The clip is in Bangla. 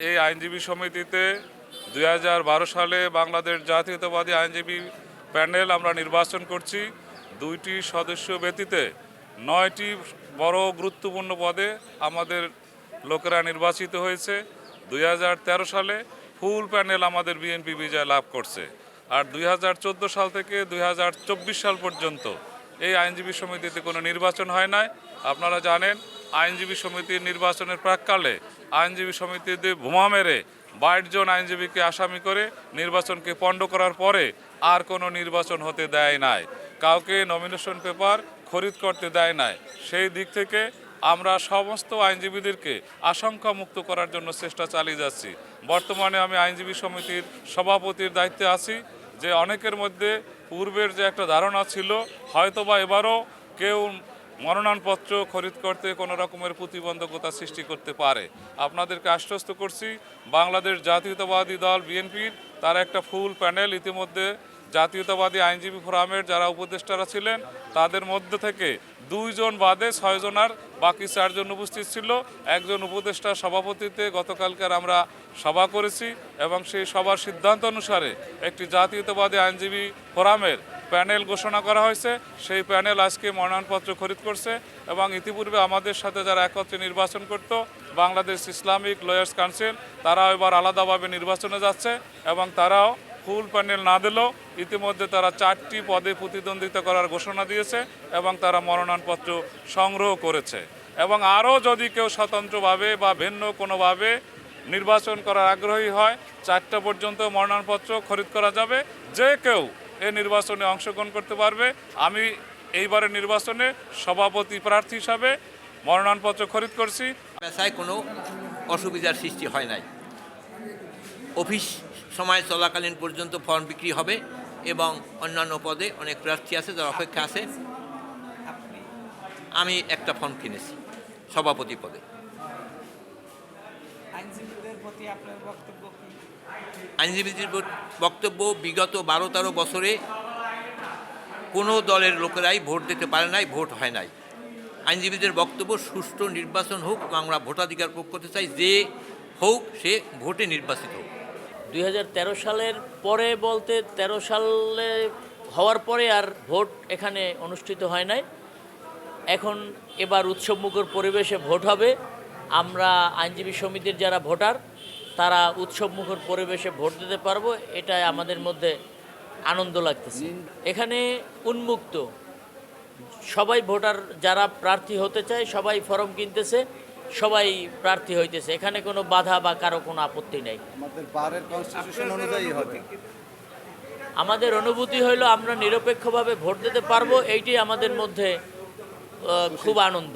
এই আইনজীবী সমিতিতে দুই হাজার বারো সালে বাংলাদেশ জাতীয়তাবাদী আইনজীবী প্যানেল আমরা নির্বাচন করছি। দুইটি সদস্য ব্যতীতে নয়টি বড় গুরুত্বপূর্ণ পদে আমাদের লোকেরা নির্বাচিত হয়েছে। দুই হাজার তেরো সালে ফুল প্যানেল আমাদের বিএনপি বিজয় লাভ করছে। আর দুই হাজার চোদ্দ সাল থেকে দুই হাজার চব্বিশ সাল পর্যন্ত এই আইনজীবী সমিতিতে কোনো নির্বাচন হয় নাই। আপনারা জানেন আইনজীবী সমিতির নির্বাচনের প্রাককালে আইনজীবী সমিতিতে বোমা মেরে বাইশ জন আইনজীবীকে আসামি করে নির্বাচনকে পণ্ড করার পরে আর কোনো নির্বাচন হতে দেয় নাই। কাউকে নমিনেশন পেপার খরিদ করতে দেয় নাই। সেই দিক থেকে আমরা সমস্ত আইনজীবীদেরকে আশঙ্কা মুক্ত করার জন্য চেষ্টা চালিয়ে যাচ্ছি। বর্তমানে আমি আইনজীবী সমিতির সভাপতির দায়িত্বে আছি। যে অনেকের মধ্যে পূর্বের যে একটা ধারণা ছিল, হয়তোবা এবারও কেউ মনোনয়নপত্র খরিদ করতে কোনো রকমের প্রতিবন্ধকতা সৃষ্টি করতে পারে। আপনাদেরকে আশ্বস্ত করছি, বাংলাদেশ জাতীয়তাবাদী দল বিএনপির তার একটা ফুল প্যানেল ইতিমধ্যে জাতীয়তাবাদী আইনজীবী ফোরামের যারা উপদেষ্টারা ছিলেন, তাদের মধ্যে থেকে দুইজন বাদে ছয়জনার বাকি চারজন উপস্থিত ছিল। একজন উপদেষ্টার সভাপতিতে গতকালকার আমরা সভা করেছি এবং সেই সভার সিদ্ধান্ত অনুসারে একটি জাতীয়তাবাদী আইনজীবী ফোরামের প্যানেল ঘোষণা করা হয়েছে। সেই প্যানেল আজকে মনোনয়নপত্র খরিদ করছে এবং ইতিপূর্বে আমাদের সাথে যারা একত্রে নির্বাচন করত, বাংলাদেশ ইসলামিক লয়ার্স কাউন্সিল, তারাও এবার আলাদাভাবে নির্বাচনে যাচ্ছে এবং তারাও ফুল প্যানেল না দিলেও ইতিমধ্যে তারা চারটি পদে প্রতিদ্বন্দ্বিতা করার ঘোষণা দিয়েছে এবং তারা মনোনয়নপত্র সংগ্রহ করেছে। এবং আরও যদি কেউ স্বতন্ত্রভাবে বা ভিন্ন কোনোভাবে নির্বাচন করার আগ্রহী হয়, চারটা পর্যন্ত মনোনয়নপত্র খরিদ করা যাবে। যে কেউ এই নির্বাচনে অংশগ্রহণ করতে পারবে। আমি এইবারের নির্বাচনে সভাপতি প্রার্থী হিসাবে মনোনয়নপত্র খরিদ করছি। পেশায় কোনো অসুবিধার সৃষ্টি হয় নাই। অফিস সময় চলাকালীন পর্যন্ত ফর্ম বিক্রি হবে এবং অন্যান্য পদে অনেক প্রার্থী আছে, যারা অপেক্ষা আছে। আমি একটা ফর্ম কিনেছি, সভাপতি পদে। আইনজীবীদের প্রতি আপনার বক্তব্য কি? আইনজীবীদের বক্তব্য বিগত বারো তেরো বছরে কোনো দলের লোকেরাই ভোট দিতে পারে নাই ভোট হয় নাই। আইনজীবীদের বক্তব্য সুষ্ঠু নির্বাচন হোক আমরা ভোটাধিকার প্রয়োগ করতে চাই যে হোক সে ভোটে নির্বাচিত হোক। দুই হাজার তেরো সালের পরে বলতে ১৩ সালে হওয়ার পরে আর ভোট এখানে অনুষ্ঠিত হয় নাই। এখন এবার উৎসবমুখর পরিবেশে ভোট হবে। আমরা আইনজীবী সমিতির যারা ভোটার তারা উৎসবমুখর পরিবেশে ভোট দিতে পারব এটাই আমাদের মধ্যে আনন্দ লাগতেছে। এখানে উন্মুক্ত। সবাই ভোটার যারা প্রার্থী হতে চায় সবাই ফর্ম কিনতেছে সবাই প্রার্থী হইতেছে। এখানে কোনো বাধা বা কারও কোনো আপত্তি নেই। আমাদের অনুভূতি হইল আমরা নিরপেক্ষভাবে ভোট দিতে পারব এইটি আমাদের মধ্যে খুব আনন্দ।